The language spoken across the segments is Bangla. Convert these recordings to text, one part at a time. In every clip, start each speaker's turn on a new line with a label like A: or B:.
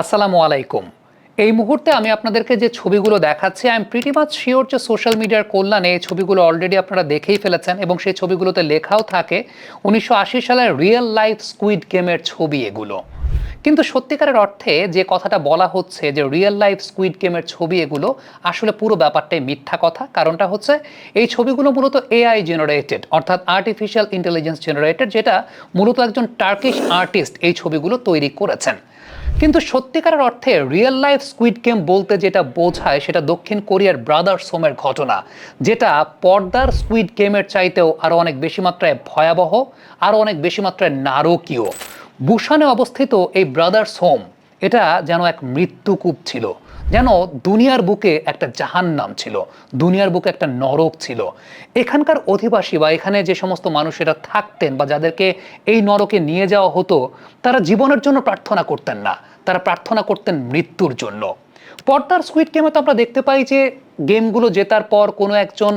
A: আসসালামু আলাইকুম। এই মুহূর্তে আমি আপনাদেরকে যে ছবিগুলো দেখাচ্ছি I am pretty much sure যে সোশ্যাল মিডিয়ার কল্যাণে এই ছবিগুলো অলরেডি আপনারা দেখেই ফেলেছেন এবং সেই ছবিগুলোতে লেখাও থাকে উনিশশো আশি সালের রিয়েল লাইফ স্কুইড গেমের ছবি এগুলো। কিন্তু সত্যিকারের অর্থে যে কথাটা বলা হচ্ছে যে রিয়েল লাইফ স্কুইড গেমের ছবি এগুলো, আসলে পুরো ব্যাপারটাই মিথ্যা কথা। কারণটা হচ্ছে এই ছবিগুলো মূলত এআই জেনারেটেড অর্থাৎ আর্টিফিশিয়াল ইন্টেলিজেন্স জেনারেটেড যেটা মূলত একজন টার্কিশ আর্টিস্ট এই ছবিগুলো তৈরি করেছেন। কিন্তু সত্যিকারের অর্থে রিয়েল লাইফ স্কুইড গেম বলতে যেটা বোঝায় সেটা দক্ষিণ কোরিয়ার ব্রাদার্স হোমের ঘটনা, যেটা পর্দার স্কুইড গেমের চাইতেও আরও অনেক বেশি মাত্রায় ভয়াবহ আরও অনেক বেশি মাত্রায় নারকীয়। বুসানে অবস্থিত এই ব্রাদার্স হোম এটা যেন এক মৃত্যুকূপ ছিল। যেন দুনিয়ার বুকে একটা জাহান নাম ছিল, দুনিয়ার বুকে একটা নরক ছিল। এখানকার অধিবাসী বা এখানে যে সমস্ত মানুষেরা থাকতেন বা যাদেরকে এই নরকে নিয়ে যাওয়া হতো, তারা জীবনের জন্য প্রার্থনা করতেন না। তারা প্রার্থনা করতেন মৃত্যুর জন্য। পর্দার স্কুইড গেমে তো আমরা দেখতে পাই যে গেমগুলো জেতার পর কোনো একজন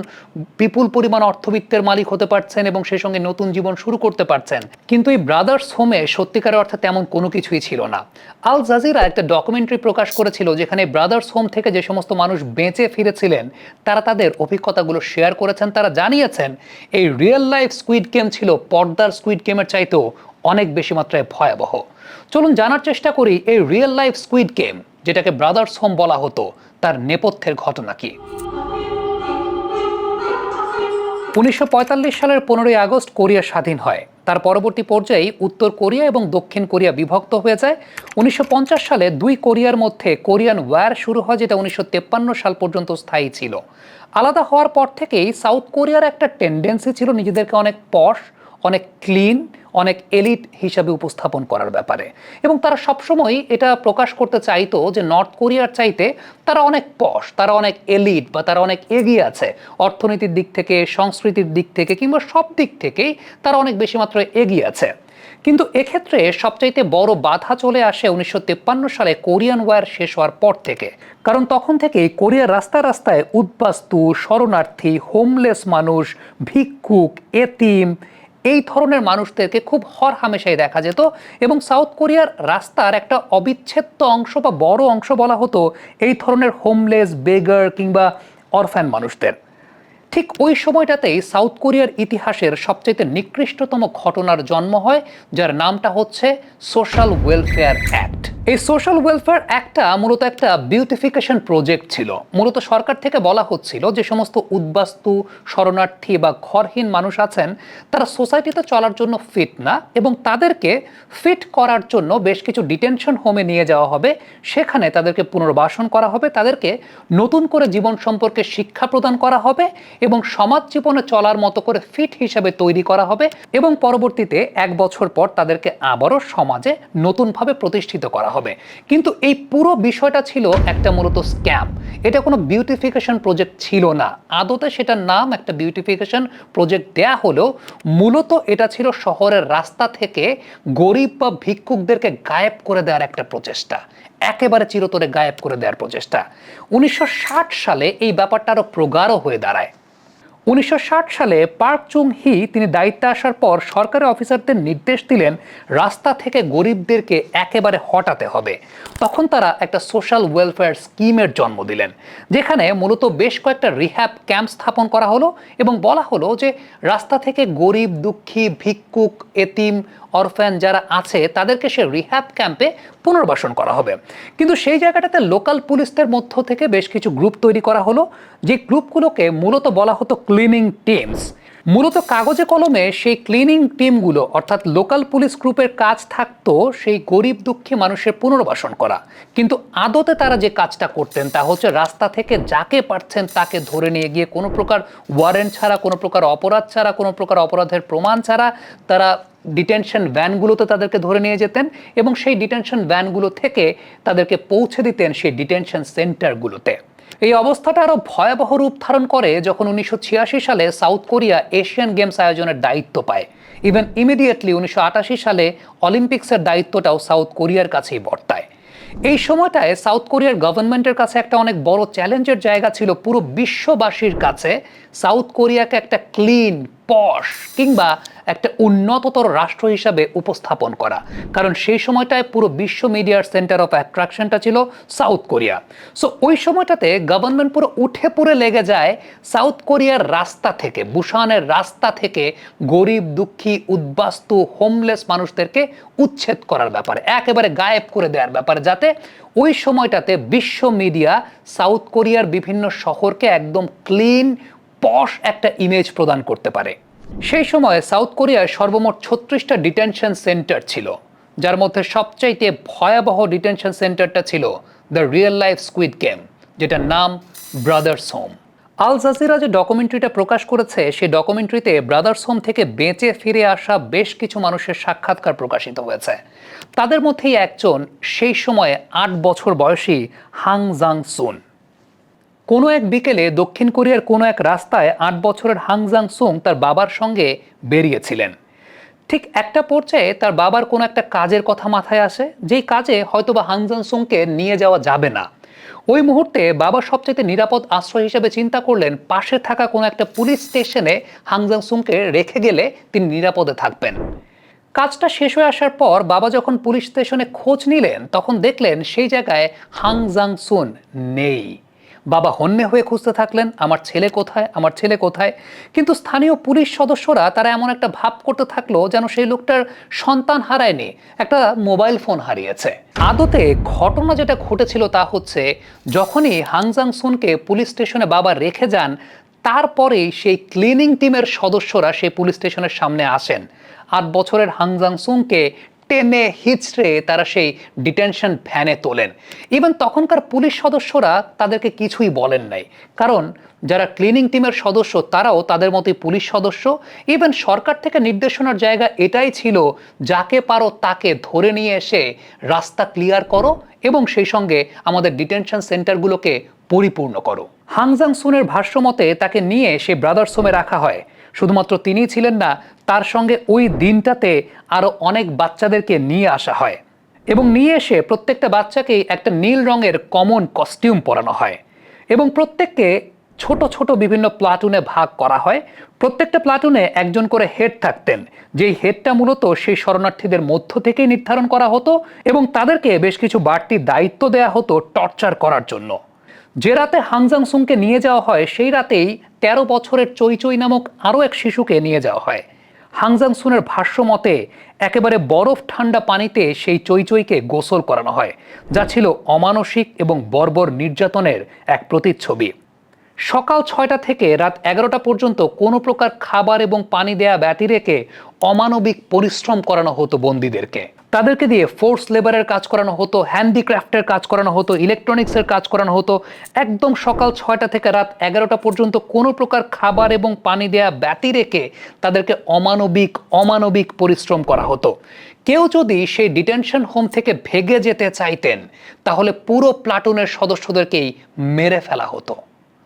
A: বিপুল পরিমাণ অর্থবিত্তের মালিক হতে পারছেন এবং সেই সঙ্গে নতুন জীবন শুরু করতে পারছেন। কিন্তু এই ব্রাদার্স হোমে সত্যিকার অর্থে তেমন কোনো কিছুই ছিল না। আল জাজিরা একটা ডকুমেন্টারি প্রকাশ করেছিল যেখানে ব্রাদার্স হোম থেকে যে সমস্ত মানুষ বেঁচে ফিরেছিলেন, তারা তাদের অভিজ্ঞতাগুলো শেয়ার করেছেন, তারা জানিয়েছেন, এই রিয়েল লাইফ স্কুইড গেম ছিল, পর্দার স্কুইড গেমের চাইতেও অনেক বেশি মাত্রায় ভয়াবহ। চলুন জানার চেষ্টা করি এই রিয়েল লাইফ স্কুইড গেম যেটাকে ব্রাদার্স হোম বলা হতো, তার নেপথ্যের ঘটনা কি? উনিশশো পঁয়তাল্লিশ সালের পনেরোই আগস্ট কোরিয়া স্বাধীন হয়। তার পরবর্তী পর্যায়ে উত্তর কোরিয়া এবং দক্ষিণ কোরিয়া বিভক্ত হয়ে যায়। উনিশশো পঞ্চাশ সালে দুই কোরিয়ার মধ্যে কোরিয়ান ওয়ার শুরু হয়, যেটা উনিশশো সাল পর্যন্ত স্থায়ী ছিল। আলাদা হওয়ার পর থেকেই সাউথ কোরিয়ার একটা টেন্ডেন্সি ছিল, নিজেদেরকে অনেক পশ অনেক ক্লিন অনেক এলিট হিসাবে উপস্থাপন করার ব্যাপারে। এবং তারা সবসময় এটা প্রকাশ করতে চাইতো যে নর্থ কোরিয়ার চাইতে তারা অনেক পশ, তারা অনেক এলিট বা তারা অনেক এগিয়ে আছে। অর্থনীতির দিক থেকে, সংস্কৃতির দিক থেকে কিংবা সব দিক থেকেই তারা অনেক বেশি মাত্রায় এগিয়ে আছে। কিন্তু এক্ষেত্রে সবচাইতে বড় বাধা চলে আসে উনিশশো সালে কোরিয়ান ওয়ার শেষ হওয়ার পর থেকে। কারণ তখন থেকেই কোরিয়ার রাস্তায় রাস্তায় উদ্বাস্তু, শরণার্থী, হোমলেস মানুষ, ভিক্ষুক, এতিম এই ধরনের মানুষদেরকে খুব হর হামেশাই দেখা যেত এবং সাউথ কোরিয়ার রাস্তার একটা অবিচ্ছেদ্য অংশ বা বড় অংশ বলা হতো এই ধরনের হোমলেস বেগার কিংবা অরফ্যান মানুষদের। ঠিক ওই সময়টাতেই সাউথ কোরিয়ার ইতিহাসের সবচেয়ে নিকৃষ্টতম ঘটনার জন্ম হয়, যার নামটা হচ্ছে সোশ্যাল ওয়েলফেয়ার অ্যাক্ট। এই সোশ্যাল ওয়েলফেয়ার অ্যাক্টটা মূলত একটা বিউটিফিকেশন প্রজেক্ট ছিল। মূলত সরকার থেকে বলা হচ্ছিল যে সমস্ত উদ্বাস্তু, শরণার্থী বা ঘরহীন মানুষ আছেন, তারা সোসাইটিতে চলার জন্য ফিট না এবং তাদেরকে ফিট করার জন্য বেশ কিছু ডিটেনশন হোমে নিয়ে যাওয়া হবে। সেখানে তাদেরকে পুনর্বাসন করা হবে, তাদেরকে নতুন করে জীবন সম্পর্কে শিক্ষা প্রদান করা হবে এবং সমাজ জীবনে চলার মতো করে ফিট হিসাবে তৈরি করা হবে এবং পরবর্তীতে এক বছর পর তাদেরকে আবারও সমাজে নতুনভাবে প্রতিষ্ঠিত করা হবে। কিন্তু এই পুরো বিষয়টা ছিল একটা মূলত স্ক্যাম। এটা কোনো বিউটিফিকেশন প্রজেক্ট ছিল না। আদতে সেটার নাম একটা বিউটিফিকেশন প্রজেক্ট দেয়া হলেও মূলত এটা ছিল শহরের রাস্তা থেকে গরিব বা ভিক্ষুকদেরকে গায়েব করে দেওয়ার একটা প্রচেষ্টা। একেবারে চিরতরে গায়েব করে দেওয়ার প্রচেষ্টা। উনিশশো ষাট সালে এই ব্যাপারটা আরও প্রগাঢ় হয়ে দাঁড়ায়। উনিশশো ষাট সালে পার্ক চুং হি তিনি দায়িত্বে আসার পর সরকারি অফিসারদের নির্দেশ দিলেন, রাস্তা থেকে গরিবদেরকে একেবারে হটাতে হবে। তখন তারা একটা সোশ্যাল ওয়েলফেয়ার স্কিমের জন্ম দিলেন, যেখানে মূলত বেশ কয়েকটা রিহ্যাব ক্যাম্প স্থাপন করা হলো এবং বলা হলো যে রাস্তা থেকে গরিব, দুঃখী, ভিক্ষুক, এতিম অরফ্যান যারা আছে, তাদেরকে সে রিহ্যাব ক্যাম্পে পুনর্বাসন করা হবে। কিন্তু সেই জায়গাটাতে লোকাল পুলিশদের মধ্য থেকে বেশ কিছু গ্রুপ তৈরি করা হলো, যে গ্রুপগুলোকে মূলত বলা হতো ক্লিনিং টিমস মূলত কাগজে কলমে সেই ক্লিনিং টিমগুলো অর্থাৎ লোকাল পুলিশ গ্রুপের কাজ থাকতো সেই গরিব দুঃখী মানুষের পুনর্বাসন করা। কিন্তু আদতে তারা যে কাজটা করতেন তা হচ্ছে রাস্তা থেকে যাকে পারছেন তাকে ধরে নিয়ে গিয়ে কোনো প্রকার ওয়ারেন্ট ছাড়া, কোনো প্রকার অপরাধ ছাড়া, কোনো প্রকার অপরাধের প্রমাণ ছাড়া তারা ডিটেনশন ভ্যানগুলোতে তাদেরকে ধরে নিয়ে যেতেন এবং সেই ডিটেনশন ভ্যানগুলো থেকে তাদেরকে পৌঁছে দিতেন সেই ডিটেনশন সেন্টারগুলোতে এই অবস্থাটা আরও ভয়াবহ রূপ ধারণ করে যখন উনিশশো ছিয়াশি সালে সাউথ কোরিয়া এশিয়ান গেমস আয়োজনের দায়িত্ব পায়। ইভেন ইমিডিয়েটলি উনিশশো আটাশি সালে অলিম্পিক্সের দায়িত্বটাও সাউথ কোরিয়ার কাছেই বর্তায়। এই সময়টায় সাউথ কোরিয়ার গভর্নমেন্টের কাছে একটা অনেক বড় চ্যালেঞ্জের জায়গা ছিল পুরো বিশ্ববাসীর কাছে সাউথ কোরিয়াকে একটা ক্লিন, পশ কিংবা একটা উন্নততর রাষ্ট্র হিসাবে উপস্থাপন করা। কারণ সেই সময়টায় পুরো বিশ্ব মিডিয়ার সেন্টার অফ অ্যাট্রাকশনটা ছিল সাউথ কোরিয়া। সো ওই সময়টাতে গভর্নমেন্ট পুরো উঠে পড়ে লেগে যায় সাউথ কোরিয়ার রাস্তা থেকে বুসানের রাস্তা থেকে গরিব, দুঃখী, উদ্বাস্তু হোমলেস মানুষদেরকে উচ্ছেদ করার ব্যাপারে, একেবারে গায়েব করে দেওয়ার ব্যাপারে, যাতে ওই সময়টাতে বিশ্ব মিডিয়া সাউথ কোরিয়ার বিভিন্ন শহরকে একদম ক্লিন পশ একটা ইমেজ প্রদান করতে পারে। সেই সময় সাউথ কোরিয়ায় সর্বমোট ছত্রিশটা ডিটেনশন সেন্টার ছিল, যার মধ্যে সবচাইতে ভয়াবহ ডিটেনশন সেন্টারটা ছিল the real life squid game, যেটার নাম ব্রাদার্স হোম। আল জাজিরা যে ডকুমেন্টারিটা প্রকাশ করেছে সেই ডকুমেন্টারিতে ব্রাদার্স হোম থেকে বেঁচে ফিরে আসা বেশ কিছু মানুষের সাক্ষাৎকার প্রকাশিত হয়েছে। তাদের মধ্যেই একজন, সেই সময়ে আট বছর বয়সী হাং জাং সুন কোনো এক বিকেলে দক্ষিণ কোরিয়ার কোনো এক রাস্তায় আট বছরের হাংজাং সুং তার বাবার সঙ্গে বেরিয়েছিলেন। ঠিক একটা পর্যায়ে তার বাবার কোনো একটা কাজের কথা মাথায় আসে, যেই কাজে হয়তোবা হাংজাং সুংকে নিয়ে যাওয়া যাবে না। ওই মুহূর্তে বাবা সবচেয়ে নিরাপদ আশ্রয় হিসেবে চিন্তা করলেন, পাশে থাকা কোনো একটা পুলিশ স্টেশনে হাংজাং সুংকে রেখে গেলে তিনি নিরাপদে থাকবেন। কাজটা শেষ হয়ে আসার পর বাবা যখন পুলিশ স্টেশনে খোঁজ নিলেন, তখন দেখলেন সেই জায়গায় হাং জাং সুন নেই। বাবা হন্যে হয়ে খুঁজতে থাকলেন, আমার ছেলে কোথায়, আমার ছেলে কোথায়? কিন্তু স্থানীয় পুলিশ সদস্যরা তারা এমন একটা ভাব করতে থাকল যেন সেই লোকটার সন্তান হারায়নি, একটা মোবাইল ফোন হারিয়েছে। আদতে ঘটনা যেটা ঘটেছিল তা হচ্ছে, যখনই হাংজাং সুনকে পুলিশ স্টেশনে বাবা রেখে যান, তারপরেই সেই ক্লিনিং টিমের সদস্যরা সেই পুলিশ স্টেশনের সামনে আসেন। আট বছরের হাংজাং সুংকে টেনে হিচড়ে তারা সেই ডিটেনশন ভ্যানে তোলেন। ইভেন তখনকার পুলিশ সদস্যরা তাদেরকে কিছুই বলেন নাই। কারণ যারা ক্লিনিং টিমের সদস্য, তারাও তাদের মতোই পুলিশ সদস্য। ইভেন সরকার থেকে নির্দেশনার জায়গা এটাই ছিল, যাকে পারো তাকে ধরে নিয়ে এসে রাস্তা ক্লিয়ার করো এবং সেই সঙ্গে আমাদের ডিটেনশন সেন্টারগুলোকে পরিপূর্ণ করো। হাংজাং সুনের ভাষ্যমতে তাকে নিয়ে সে ব্রাদার্স হোমে রাখা হয়। শুধুমাত্র তিনিই ছিলেন না, তার সঙ্গে ওই দিনটাতে আরও অনেক বাচ্চাদেরকে নিয়ে আসা হয় এবং নিয়ে এসে প্রত্যেকটা বাচ্চাকেই একটা নীল রঙের কমন কস্টিউম পরানো হয় এবং প্রত্যেককে ছোট ছোট বিভিন্ন প্লাটুনে ভাগ করা হয়। প্রত্যেকটা প্লাটুনে একজন করে হেড থাকতেন, যেই হেডটা মূলত সেই শরণার্থীদের মধ্য থেকেই নির্ধারণ করা হতো এবং তাদেরকে বেশ কিছু বাড়তি দায়িত্ব দেওয়া হতো টর্চার করার জন্য। যে রাতে হাংজাং সুংকে নিয়ে যাওয়া হয়, সেই রাতেই তেরো বছরের চৈচই নামক আরও এক শিশুকে নিয়ে যাওয়া হয়। হাংজাং সুনের ভাষ্য মতে, একেবারে বরফ ঠান্ডা পানিতে সেই চৈচইকে গোসল করানো হয়, যা ছিল অমানসিক এবং বর্বর নির্যাতনের এক প্রতিচ্ছবি। সকাল ছয়টা থেকে রাত এগারোটা পর্যন্ত কোনো প্রকার খাবার এবং পানি দেয়া ব্যতি রেখে অমানবিক পরিশ্রম করানো হতো বন্দীদেরকে। তাদেরকে দিয়ে ফোর্স লেবারের কাজ করানো হতো হ্যান্ডিক্রাফটের কাজ করানো হতো ইলেকট্রনিক্সের কাজ করানো হতো। একদম সকাল ছয়টা থেকে রাত এগারোটা পর্যন্ত কোনো প্রকার খাবার এবং পানি দেয়া ব্যতি রেখে তাদেরকে অমানবিক অমানবিক পরিশ্রম করা হতো। কেউ যদি সেই ডিটেনশন হোম থেকে ভেগে যেতে চাইতেন, তাহলে পুরো প্লাটুনের সদস্যদেরকেই মেরে ফেলা হতো।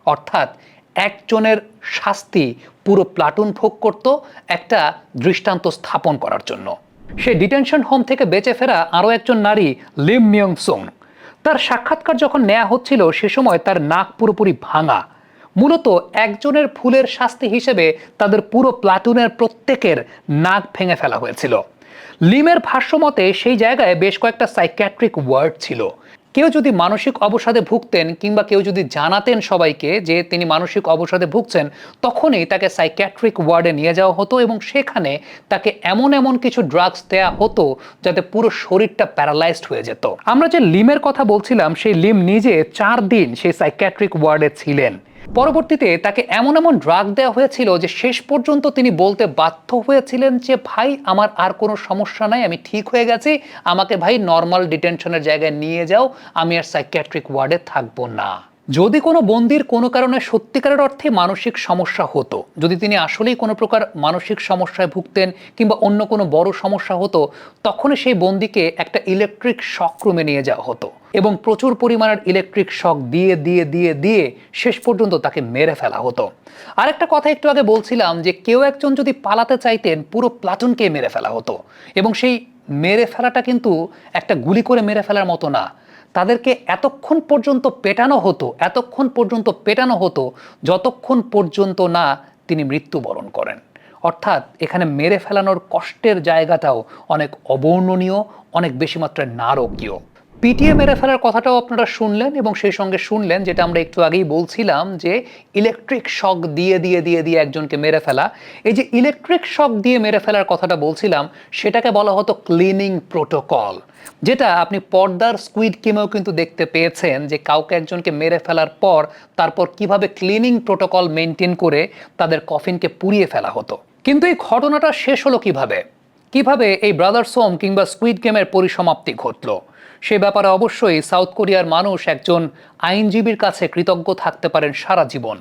A: অর্থাৎ একজনের শাস্তি পুরো প্লাটুন ভোগ করত একটা দৃষ্টান্ত স্থাপন করার জন্য। সে ডিটেনশন হোম থেকে বেঁচে ফেরা আরও একজন নারী, লিম মিয়ং সুং। তার সাক্ষাৎকার যখন নেওয়া হচ্ছিল, সে সময় তার নাক পুরোপুরি ভাঙা। মূলত একজনের ফুলের শাস্তি হিসেবে তাদের পুরো প্লাটুনের প্রত্যেকের নাক ভেঙে ফেলা হয়েছিল। লিমের ভাষ্যমতে সেই জায়গায় বেশ কয়েকটা সাইক্যাট্রিক ওয়ার্ড ছিল। কেউ যদি মানসিক অবসাদে ভুগতেন কিংবা কেউ যদি জানাতেন সবাইকে যে তিনি মানসিক অবসাদে ভুগছেন, তখনই তাকে সাইক্যাট্রিক ওয়ার্ডে নিয়ে যাওয়া হতো এবং সেখানে তাকে এমন এমন কিছু ড্রাগস দেয়া হতো যাতে পুরো শরীরটা প্যারালাইজড হয়ে যেত। আমরা যে লিমের কথা বলছিলাম, সেই লিম নিজে চার দিন সেই সাইক্যাট্রিক ওয়ার্ডে ছিলেন। পরবর্তীতে তাকে এমন এমন ড্রাগ দেওয়া হয়েছিল যে শেষ পর্যন্ত তিনি বলতে বাধ্য হয়েছিলেন যে, ভাই, আমার আর কোনো সমস্যা নাই, আমি ঠিক হয়ে গেছি। আমাকে ভাই নর্মাল ডিটেনশনের জায়গায় নিয়ে যাও। আমি আর সাইকিয়াট্রিক ওয়ার্ডে থাকব না। যদি কোনো বন্দির কোনো কারণে সত্যিকারের অর্থে মানসিক সমস্যা হতো, যদি তিনি আসলেই কোনো প্রকার মানসিক সমস্যায় ভুগতেন কিংবা অন্য কোনো বড় সমস্যা হতো তখন সেই বন্দিকে একটা ইলেকট্রিক শক রুমে নিয়ে যাওয়া হতো এবং প্রচুর পরিমাণের ইলেকট্রিক শক দিয়ে দিয়ে দিয়ে দিয়ে শেষ পর্যন্ত তাকে মেরে ফেলা হতো। আরেকটা কথা একটু আগে বলছিলাম যে কেউ একজন যদি পালাতে চাইতেন, পুরো প্লাটুনকে মেরে ফেলা হতো এবং সেই মেরে ফেলাটা কিন্তু একটা গুলি করে মেরে ফেলার মতো না। তাদেরকে এতক্ষণ পর্যন্ত পেটানো হতো, এতক্ষণ পর্যন্ত পেটানো হতো, যতক্ষণ পর্যন্ত না তিনি মৃত্যুবরণ করেন। অর্থাৎ এখানে মেরে ফেলানোর কষ্টের জায়গাটাও অনেক অবর্ণনীয়, অনেক বেশি মাত্রায় নারকীয়। পিটিএ মেরে ফেলার কথাটাও আপনারা শুনলেন এবং সেই সঙ্গে শুনলেন, যেটা আমরা একটু আগেই বলছিলাম যে ইলেকট্রিক শক দিয়ে দিয়ে দিয়ে দিয়ে একজনকে মেরে ফেলা। এই যে ইলেকট্রিক শক দিয়ে মেরে ফেলার কথাটা বলছিলাম, সেটাকে বলা হতো ক্লিনিং প্রোটোকল যেটা আপনি পর্দার স্কুইড কিমেও কিন্তু দেখতে পেয়েছেন যে কাউকে একজনকে মেরে ফেলার পর তারপর কীভাবে ক্লিনিং প্রোটোকল মেনটেন করে তাদের কফিনকে পুড়িয়ে ফেলা হতো। কিন্তু এই ঘটনাটা শেষ হলো কীভাবে? কীভাবে এই ব্রাদার্স হোম কিংবা স্কুইড গেমের পরিসমাপ্তি ঘটলো? সে ব্যাপারে অবশ্যই সাউথ কোরিয়ার মানুষ একজন আইনজীবীর কাছে কৃতজ্ঞ থাকতে পারেন সারা জীবন।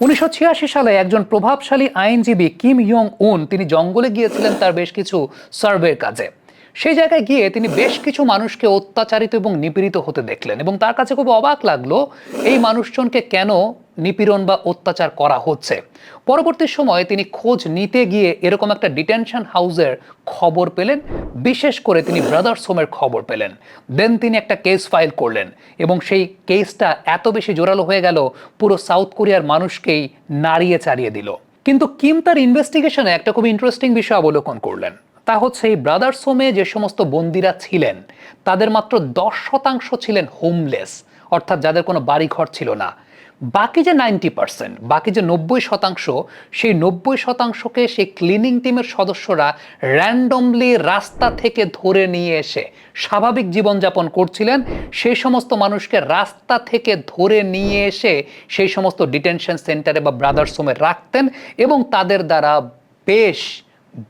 A: উনিশশো ছিয়াশি সালে একজন প্রভাবশালী আইনজীবী কিম ইয়ং উন তিনি জঙ্গলে গিয়েছিলেন তার বেশ কিছু সার্ভের কাজে। সেই জায়গায় গিয়ে তিনি বেশ কিছু মানুষকে অত্যাচারিত এবং নিপীড়িত হতে দেখলেন এবং তার কাছে খুব অবাক লাগল, এই মানুষজনকে কেন নিপীড়ন বা অত্যাচার করা হচ্ছে? পরবর্তী সময়ে তিনি খোঁজ নিতে গিয়ে এরকম একটা ডিটেনশন হাউসের খবর পেলেন, বিশেষ করে তিনি ব্রাদার্স হোমের খবর পেলেন। দেন তিনি একটা কেস ফাইল করলেন এবং সেই কেসটা এত বেশি জোরালো হয়ে গেল, পুরো সাউথ কোরিয়ার মানুষকেই নাড়িয়ে চাড়িয়ে দিল। কিন্তু কিম তার ইনভেস্টিগেশনে একটা খুব ইন্টারেস্টিং বিষয় অবলোকন করলেন। তা হচ্ছে এই ব্রাদার্স হোমে যে সমস্ত বন্দিরা ছিলেন, তাদের মাত্র দশ শতাংশ ছিলেন হোমলেস অর্থাৎ যাদের কোনো বাড়িঘর ছিল না। বাকি যে নাইনটি পার্সেন্ট বাকি যে নব্বই শতাংশ, সেই নব্বই শতাংশকে সেই ক্লিনিং টিমের সদস্যরা র্যান্ডমলি রাস্তা থেকে ধরে নিয়ে এসে স্বাভাবিক জীবনযাপন করছিলেন। সেই সমস্ত মানুষকে রাস্তা থেকে ধরে নিয়ে এসে সেই সমস্ত ডিটেনশন সেন্টারে বা ব্রাদার্স হোমে রাখতেন এবং তাদের দ্বারা বেশ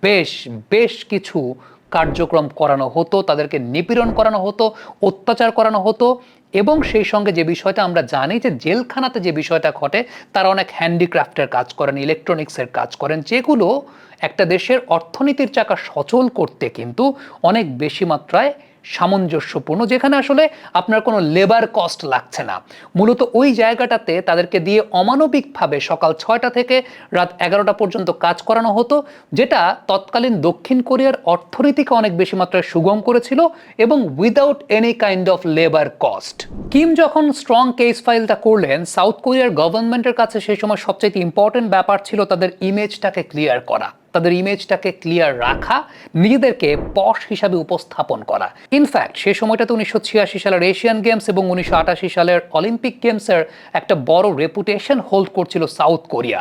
A: বেশ বেশ কিছু কার্যক্রম করানো হতো, তাদেরকে নিপীড়ন করানো হতো, অত্যাচার করানো হতো এবং সেই সঙ্গে যে বিষয়টা আমরা জানি যে জেলখানাতে যে বিষয়টা ঘটে, তারা অনেক হ্যান্ডিক্রাফ্টের কাজ করেন, ইলেকট্রনিক্সের কাজ করেন, যেগুলো একটা দেশের অর্থনীতির চাকা সচল করতে কিন্তু অনেক বেশি মাত্রায় সামঞ্জস্যপূর্ণ, যেখানে আসলে আপনার কোনো লেবার কস্ট লাগছে না। মূলত ওই জায়গাটাতে তাদেরকে দিয়ে অমানবিকভাবে সকাল ছয়টা থেকে রাত এগারোটা পর্যন্ত কাজ করানো হতো, যেটা তৎকালীন দক্ষিণ কোরিয়ার অর্থনীতিকে অনেক বেশি মাত্রায় সুগম করেছিল এবং without any kind of labour cost Kim যখন স্ট্রং কেস ফাইলটা করলেন, সাউথ কোরিয়ার গভর্নমেন্টের কাছে সেই সময় সবচেয়ে ইম্পর্টেন্ট ব্যাপার ছিল তাদের ইমেজটাকে ক্লিয়ার করা। তাদের ইমেজটাকে ক্লিয়ার রাখা, নিজেদেরকে পশ হিসাবে উপস্থাপন করা। ইনফ্যাক্ট সে সময়টাতে উনিশশো ছিয়াশি সালের এশিয়ান গেমস এবং উনিশশো আটাশি সালের অলিম্পিক গেমসের একটা বড় রেপুটেশন হোল্ড করছিল সাউথ কোরিয়া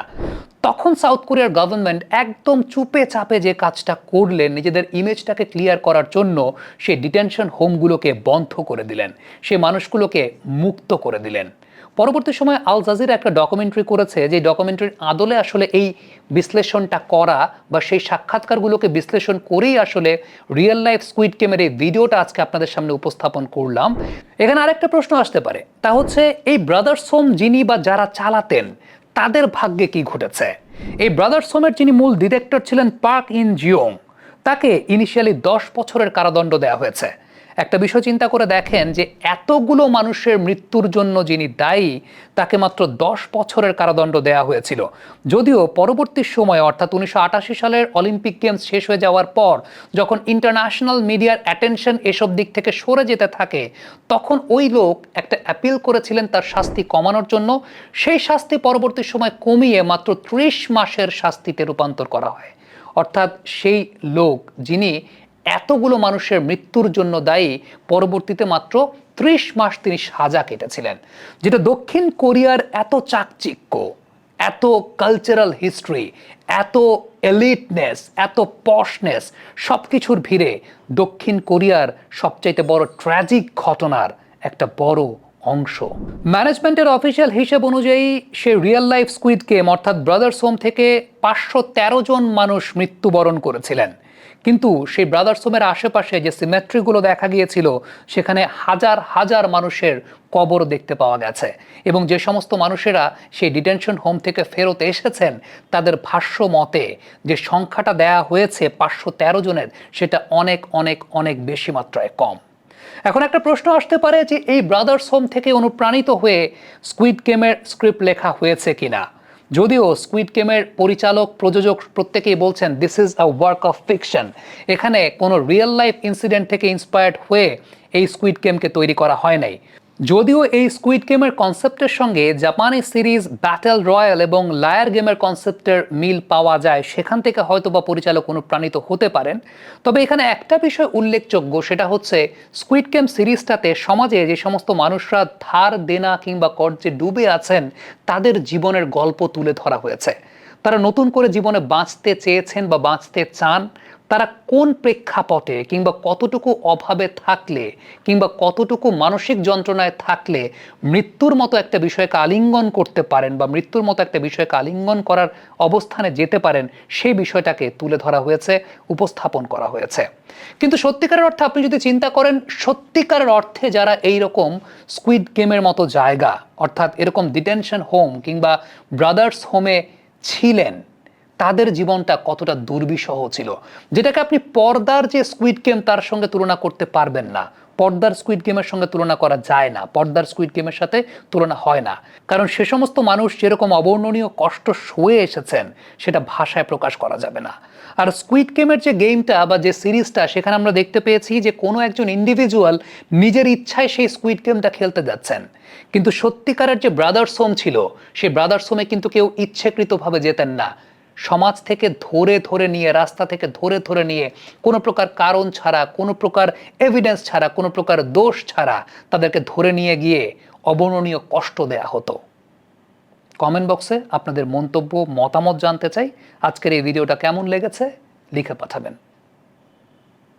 A: তখন সাউথ কোরিয়ার গভর্নমেন্ট একদম চুপে চাপে যে কাজটা করলেন নিজেদের ইমেজটাকে ক্লিয়ার করার জন্য সে ডিটেনশন হোমগুলোকে বন্ধ করে দিলেন। সে মানুষগুলোকে মুক্ত করে দিলেন। পরবর্তী সময় আল জাজিরা একটা ডকুমেন্টারি করেছে যে ডকুমেন্টারির আদলে আসলে এই বিশ্লেষণটা করা বা সেই সাক্ষাৎকারগুলোকে বিশ্লেষণ করেই আসলে রিয়েল লাইফ স্কুইড গেমের এই ভিডিওটা আজকে আপনাদের সামনে উপস্থাপন করলাম। এখানে আরেকটা প্রশ্ন আসতে পারে, তা হচ্ছে এই ব্রাদার্স হোম যিনি বা যারা চালাতেন, তাদের ভাগ্যে কি ঘটেছে? এই ব্রাদার্স হোমের যিনি মূল ডিরেক্টর ছিলেন পার্ক ইন জিওং তাকে ইনিশিয়ালি দশ বছরের কারাদণ্ড দেওয়া হয়েছে। একটা বিষয় চিন্তা করে দেখেন যে এতগুলো মানুষের মৃত্যুর জন্য যিনি দায়ী, তাকে মাত্র দশ বছরের কারাদণ্ড দেওয়া হয়েছিল। যদিও পরবর্তী সময়ে, অর্থাৎ উনিশশো আটাশি সালের অলিম্পিক গেমস শেষ হয়ে যাওয়ার পর, যখন ইন্টারন্যাশনাল মিডিয়ার অ্যাটেনশন এসব দিক থেকে সরে যেতে থাকে, তখন ওই লোক একটা অ্যাপিল করেছিলেন তার শাস্তি কমানোর জন্য। সেই শাস্তি পরবর্তী সময় কমিয়ে মাত্র ত্রিশ মাসের শাস্তিতে রূপান্তর করা হয়। অর্থাৎ সেই লোক, যিনি এতগুলো মানুষের মৃত্যুর জন্য দায়ী। পরবর্তীতে মাত্র ত্রিশ মাস তিনি সাজা কেটেছিলেন, যেটা দক্ষিণ কোরিয়ার এত চাকচিক্য, এত কালচারাল হিস্ট্রি এত এলিটনেস এত পশনেস সব কিছুর ভিড়ে দক্ষিণ কোরিয়ার সবচাইতে বড় ট্র্যাজিক ঘটনার একটা বড় অংশ। ম্যানেজমেন্টের অফিসিয়াল হিসেব অনুযায়ী, সে রিয়েল লাইফ স্কুইড গেম অর্থাৎ ব্রাদার্স হোম থেকে পাঁচশো তেরো জন মানুষ মৃত্যুবরণ করেছিলেন। কিন্তু সেই ব্রাদার্স হোমের আশেপাশে যে সিমেট্রিগুলো দেখা গিয়েছিল, সেখানে হাজার হাজার মানুষের কবর দেখতে পাওয়া গেছে। এবং যে সমস্ত মানুষেরা সেই ডিটেনশন হোম থেকে ফেরত এসেছেন, তাদের ভাষ্য মতে যে সংখ্যাটা দেয়া হয়েছে পাঁচশো তেরো জনের, সেটা অনেক অনেক অনেক বেশি মাত্রায় কম। এখন একটা প্রশ্ন আসতে পারে যে এই ব্রাদার্স হোম থেকে অনুপ্রাণিত হয়ে স্কুইড গেমের স্ক্রিপ্ট লেখা হয়েছে কিনা? যদিও স্কুইড গেমের পরিচালক, প্রযোজক প্রত্যেকেই বলছেন this is a work of fiction এখানে কোনো রিয়েল লাইফ ইনসিডেন্ট থেকে ইন্সপায়ার্ড হয়ে এই স্কুইড গেমকে তৈরি করা হয় নাই। যদিও এই স্কুইড গেমের কনসেপ্টের সঙ্গে জাপানি সিরিজ ব্যাটেল রয়্যাল এবং লায়ার গেমের কনসেপ্টের মিল পাওয়া যায়, সেখান থেকে হয়তো বা পরিচালক অনুপ্রাণিত হতে পারেন। তবে এখানে একটা বিষয় উল্লেখযোগ্য, সেটা হচ্ছে স্কুইড গেম সিরিজটাতে সমাজে যে সমস্ত মানুষরা ধার দেনা কিংবা কর্জে ডুবে আছেন, তাদের জীবনের গল্প তুলে ধরা হয়েছে। তারা নতুন করে জীবনে বাঁচতে চেয়েছেন বা বাঁচতে চান তারা কোন প্রেক্ষাপটে কিংবা কতটুকু অভাবে থাকলে কিংবা কতটুকু মানসিক যন্ত্রণায় থাকলে মৃত্যুর মতো একটা বিষয়কে আলিঙ্গন করতে পারেন বা মৃত্যুর মতো একটা বিষয়কে আলিঙ্গন করার অবস্থানে যেতে পারেন, সেই বিষয়টাকে তুলে ধরা হয়েছে, উপস্থাপন করা হয়েছে। কিন্তু সত্যিকারের অর্থে আপনি যদি চিন্তা করেন, সত্যিকারের অর্থে যারা এই রকম স্কুইড গেমের মতো জায়গা, অর্থাৎ এরকম ডিটেনশন হোম কিংবা ব্রাদার্স হোমে ছিলেন তাদের জীবনটা কতটা দুর্বিষহ ছিল, যেটাকে আপনি পর্দার যে স্কুইড গেম তার সঙ্গে তুলনা করতে পারবেন না। পর্দার স্কুইড গেমের সঙ্গে তুলনা করা যায় না, পর্দার স্কুইড গেমের সাথে তুলনা হয় না। কারণ সে সমস্ত মানুষ যেরকম অবর্ণনীয় কষ্ট সয়ে এসেছেন, সেটা ভাষায় প্রকাশ করা যাবে না। আর স্কুইড গেমের যে গেমটা বা যে সিরিজটা, সেখানে আমরা দেখতে পেয়েছি যে কোনো একজন ইন্ডিভিজুয়াল নিজের ইচ্ছায় সেই স্কুইড গেমটা খেলতে যাচ্ছেন। কিন্তু সত্যিকারের যে ব্রাদার্স হোম ছিল, সেই ব্রাদার্স হোমে কিন্তু কেউ ইচ্ছাকৃতভাবে যেতেন না। সমাজ থেকে ধরে ধরে নিয়ে, রাস্তা থেকে ধরে ধরে নিয়ে, কোনো প্রকার কারণ ছাড়া, কোনো প্রকার এভিডেন্স ছাড়া, কোনো প্রকার দোষ ছাড়া তাদেরকে ধরে নিয়ে গিয়ে অবর্ণনীয় কষ্ট দেয়া হতো। কমেন্ট বক্সে আপনাদের মন্তব্য, মতামত জানতে চাই। আজকের এই ভিডিওটা কেমন লেগেছে, লিখে পাঠাবেন।